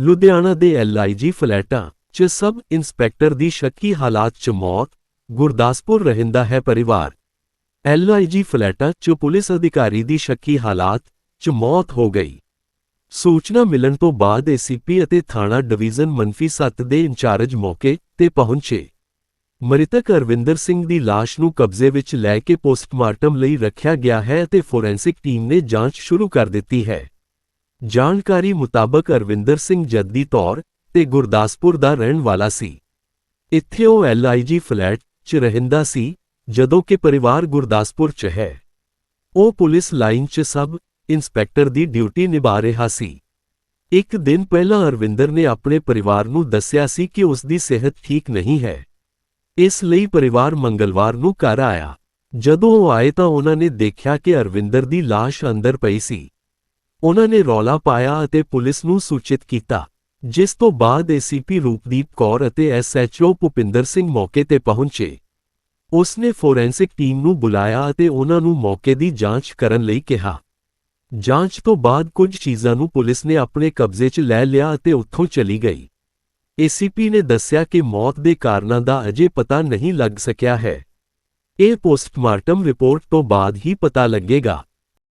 ਲੁਧਿਆਣਾ ਦੇ ਐਲਆਈਜੀ ਫਲੈਟਾਂ 'ਚ sub inspector ਦੀ ਸ਼ੱਕੀ ਹਾਲਾਤ 'ਚ ਮੌਤ, ਗੁਰਦਾਸਪੁਰ ਰਹਿੰਦਾ ਹੈ ਪਰਿਵਾਰ। ਐਲਆਈਜੀ ਫਲੈਟਾਂ 'ਚ ਪੁਲਿਸ ਅਧਿਕਾਰੀ ਦੀ ਸ਼ੱਕੀ ਹਾਲਾਤ 'ਚ ਮੌਤ ਹੋ ਗਈ। ਸੂਚਨਾ ਮਿਲਣ ਤੋਂ ਬਾਅਦ ਏਸੀਪੀ ਅਤੇ ਥਾਣਾ ਡਿਵੀਜ਼ਨ ਮੰਫੀ 7 ਦੇ ਇੰਚਾਰਜ ਮੌਕੇ ਤੇ ਪਹੁੰਚੇ। ਮ੍ਰਿਤਕ ਅਰਵਿੰਦਰ ਸਿੰਘ ਦੀ ਲਾਸ਼ ਨੂੰ ਕਬਜ਼ੇ ਵਿੱਚ ਲੈ ਕੇ ਪੋਸਟਮਾਰਟਮ ਲਈ ਰੱਖਿਆ ਗਿਆ ਹੈ ਅਤੇ ਫੋਰੈਂਸਿਕ ਟੀਮ ਨੇ ਜਾਂਚ ਸ਼ੁਰੂ ਕਰ ਦਿੱਤੀ ਹੈ। ਜਾਣਕਾਰੀ ਮੁਤਾਬਕ ਅਰਵਿੰਦਰ ਸਿੰਘ ਜੱਦੀ ਤੌਰ ਤੇ ਗੁਰਦਾਸਪੁਰ ਦਾ ਰਹਿਣ ਵਾਲਾ ਸੀ। ਇੱਥੇ ਉਹ ਐਲਆਈਜੀ ਫਲੈਟ 'ਚ ਰਹਿੰਦਾ ਸੀ, ਜਦੋਂ ਕਿ ਪਰਿਵਾਰ ਗੁਰਦਾਸਪੁਰ 'ਚ ਹੈ। ਉਹ ਪੁਲਿਸ ਲਾਈਨ 'ਚ ਸਬ ਇੰਸਪੈਕਟਰ ਦੀ ਡਿਊਟੀ ਨਿਭਾ ਰਿਹਾ ਸੀ। ਇੱਕ ਦਿਨ ਪਹਿਲਾਂ ਅਰਵਿੰਦਰ ਨੇ ਆਪਣੇ ਪਰਿਵਾਰ ਨੂੰ ਦੱਸਿਆ ਸੀ ਕਿ ਉਸ ਦੀ ਸਿਹਤ ਠੀਕ ਨਹੀਂ ਹੈ। ਇਸ ਲਈ ਪਰਿਵਾਰ ਮੰਗਲਵਾਰ ਨੂੰ ਘਰ ਆਇਆ। ਜਦੋਂ ਉਹ ਆਏ ਤਾਂ ਉਹਨਾਂ ਨੇ ਦੇਖਿਆ ਕਿ ਅਰਵਿੰਦਰ ਦੀ ਲਾਸ਼ ਅੰਦਰ ਪਈ ਸੀ। ਉਹਨਾਂ ਨੇ ਰੌਲਾ ਪਾਇਆ ਅਤੇ ਪੁਲਿਸ ਨੂੰ ਸੂਚਿਤ ਕੀਤਾ, ਜਿਸ ਤੋਂ ਬਾਅਦ ਏਸੀਪੀ ਰੂਪਦੀਪ ਕੌਰ ਅਤੇ ਐਸਐਚਓ ਭੁਪਿੰਦਰ ਸਿੰਘ ਮੌਕੇ ਤੇ ਪਹੁੰਚੇ। ਉਸਨੇ ਫੋਰੈਂਸਿਕ ਟੀਮ ਨੂੰ ਬੁਲਾਇਆ ਅਤੇ ਉਹਨਾਂ ਨੂੰ ਮੌਕੇ ਦੀ ਜਾਂਚ ਕਰਨ ਲਈ ਕਿਹਾ। ਜਾਂਚ ਤੋਂ ਬਾਅਦ ਕੁਝ ਚੀਜ਼ਾਂ ਨੂੰ ਪੁਲਿਸ ਨੇ ਆਪਣੇ ਕਬਜ਼ੇ 'ਚ ਲੈ ਲਿਆ ਅਤੇ ਉੱਥੋਂ ਚਲੀ ਗਈ। ਏਸੀਪੀ ਨੇ ਦੱਸਿਆ ਕਿ ਮੌਤ ਦੇ ਕਾਰਨਾਂ ਦਾ ਅਜੇ ਪਤਾ ਨਹੀਂ ਲੱਗ ਸਕਿਆ ਹੈ। ਇਹ ਪੋਸਟਮਾਰਟਮ ਰਿਪੋਰਟ ਤੋਂ ਬਾਅਦ ਹੀ ਪਤਾ ਲੱਗੇਗਾ।